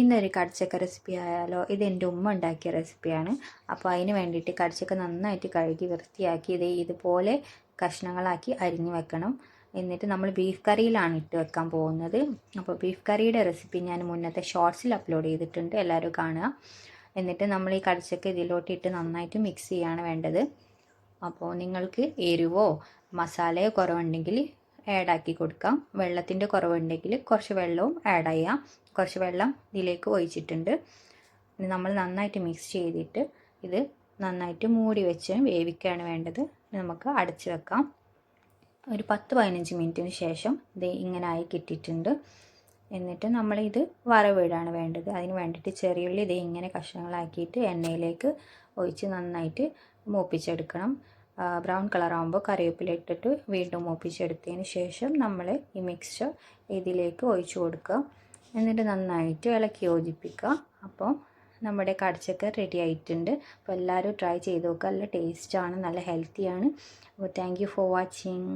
ഇന്നൊരു കടിച്ചക്ക റെസിപ്പി ആയാലോ? ഇത് എന്റെ ഉമ്മ ഉണ്ടാക്കിയ റെസിപ്പിയാണ് അപ്പോൾ അതിന് വേണ്ടിയിട്ട് കടിച്ചക്ക നന്നായിട്ട് കഴുകി വൃത്തിയാക്കി ഇത് ഇതുപോലെ കഷ്ണങ്ങളാക്കി അരിഞ്ഞു വെക്കണം. എന്നിട്ട് നമ്മൾ ബീഫ് കറിയിലാണ് ഇട്ട് വെക്കാൻ പോകുന്നത്. അപ്പോൾ ബീഫ് കറിയുടെ റെസിപ്പി ഞാൻ മുന്നത്തെ ഷോർട്സിൽ അപ്ലോഡ് ചെയ്തിട്ടുണ്ട്. എല്ലാവരും കാണുക. എന്നിട്ട് നമ്മൾ ഈ കടിച്ചക്ക ഇതിലോട്ട് ഇട്ട് നന്നായിട്ട് മിക്സ് ചെയ്യാണ് വേണ്ടത്. അപ്പോൾ നിങ്ങൾക്ക് എരിവോ മസാലയോ കുറവുണ്ടെങ്കിൽ ആഡാക്കി കൊടുക്കാം. വെള്ളത്തിന്റെ കുറവുണ്ടെങ്കിൽ കുറച്ച് വെള്ളവും ആഡ് ചെയ്യാം. കുറച്ച് വെള്ളം ഇതിലേക്ക് ഒഴിച്ചിട്ടുണ്ട്. നമ്മൾ നന്നായിട്ട് മിക്സ് ചെയ്തിട്ട് ഇത് നന്നായിട്ട് മൂടി വെച്ച് വേവിക്കുകയാണ് വേണ്ടത്. നമുക്ക് അടച്ചു വെക്കാം. ഒരു പത്ത് പതിനഞ്ച് മിനിറ്റിന് ശേഷം ഇത് ഇങ്ങനെ ആയി കിട്ടിയിട്ടുണ്ട്. എന്നിട്ട് നമ്മളിത് വറവിടാണ് വേണ്ടത്. അതിന് വേണ്ടിയിട്ട് ചെറിയുള്ളി ഇത് ഇങ്ങനെ കഷ്ണങ്ങളാക്കിയിട്ട് എണ്ണയിലേക്ക് ഒഴിച്ച് നന്നായിട്ട് മൂപ്പിച്ചെടുക്കണം. ബ്രൗൺ കളർ ആകുമ്പോൾ കറിവേപ്പില ഇട്ടിട്ട് വീണ്ടും മൂപ്പിച്ചെടുത്തതിന് ശേഷം നമ്മൾ ഈ മിക്സ്ചർ ഇതിലേക്ക് ഒഴിച്ചു കൊടുക്കുക. എന്നിട്ട് നന്നായിട്ട് ഇളക്കി യോജിപ്പിക്കുക. അപ്പോൾ നമ്മുടെ കടച്ചക്ക റെഡി ആയിട്ടുണ്ട്. അപ്പോൾ എല്ലാവരും ട്രൈ ചെയ്ത് നോക്കുക നല്ല ടേസ്റ്റാണ് നല്ല ഹെൽത്തിയാണ് അപ്പോൾ താങ്ക് യു ഫോർ വാച്ചിങ്